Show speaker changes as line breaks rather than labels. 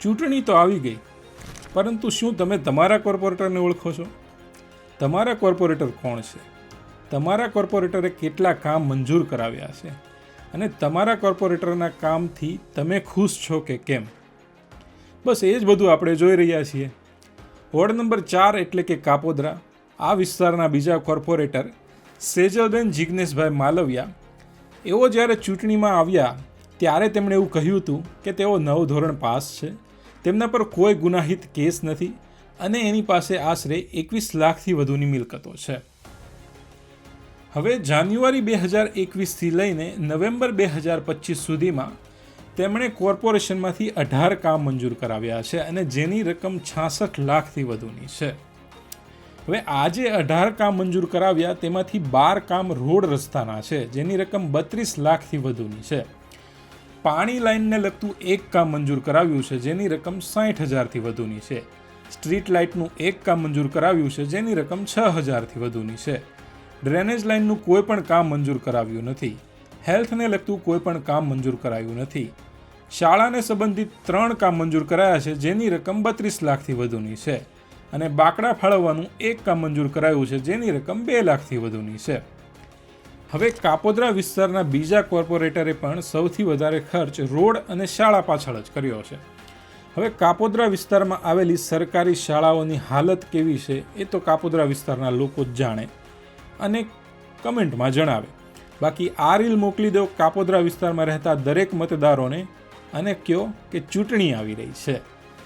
ચૂંટણી તો આવી ગઈ. પરંતુ શું તમે તમારા કોર્પોરેટરને ઓળખો છો? તમારા કોર્પોરેટર કોણ છે? તમારા કોર્પોરેટરે કેટલા કામ મંજૂર કરાવ્યા છે? અને તમારા કોર્પોરેટરના કામથી તમે ખુશ છો કે કેમ? બસ એ જ બધું આપણે જોઈ રહ્યા છીએ. વોર્ડ નંબર ચાર એટલે કે કાપોદરા, આ વિસ્તારના બીજા કોર્પોરેટર સેજલબેન જિગ્નેશભાઈ માલવિયા, એઓ જ્યારે ચૂંટણીમાં આવ્યા, ત્યારે તેમણે એવું કહ્યું હતું કે તેઓ નવ ધોરણ પાસ છે. તેમના પર કોઈ ગુનાહિત કેસ નથી અને એની પાસે આશરે એકવીસ લાખથી વધુની મિલકતો છે. હવે જાન્યુઆરી બે હજાર એકવીસથી લઈને નવેમ્બર બે હજાર પચીસ સુધીમાં તેમણે કોર્પોરેશનમાંથી અઢાર કામ મંજૂર કરાવ્યા છે અને જેની રકમ છાસઠ લાખથી વધુની છે. હવે આજે અઢાર કામ મંજૂર કરાવ્યા તેમાંથી બાર કામ રોડ રસ્તાના છે, જેની રકમ બત્રીસ લાખથી વધુની છે. પાણી લાઇનને લગતું એક કામ મંજૂર કરાવ્યું છે, જેની રકમ સાઠ હજારથી વધુની છે. સ્ટ્રીટ લાઇટનું એક કામ મંજૂર કરાવ્યું છે, જેની રકમ છ હજારથી વધુની છે. ડ્રેનેજ લાઇનનું કોઈ પણ કામ મંજૂર કરાવ્યું નથી. હેલ્થને લગતું કોઈ પણ કામ મંજૂર કરાયું નથી. શાળાને સંબંધિત ત્રણ કામ મંજૂર કરાયા છે, જેની રકમ બત્રીસ લાખથી વધુની છે. અને બાકડા ફાળવવાનું એક કામ મંજૂર કરાયું છે, જેની રકમ બે લાખથી વધુની છે. હવે કાપોદ્રા વિસ્તારના બીજા કોર્પોરેટરે પણ સૌથી વધારે ખર્ચ રોડ અને શાળા પાછળ જ કર્યો છે. હવે કાપોદ્રા વિસ્તારમાં આવેલી સરકારી શાળાઓની હાલત કેવી છે એ તો કાપોદ્રા વિસ્તારના લોકો જ જાણે અને કમેન્ટમાં જણાવે. બાકી આ રીલ મોકલી દો, કાપોદ્રા વિસ્તારમાં રહેતા દરેક મતદારોને અને કહો કે ચૂંટણી આવી રહી છે.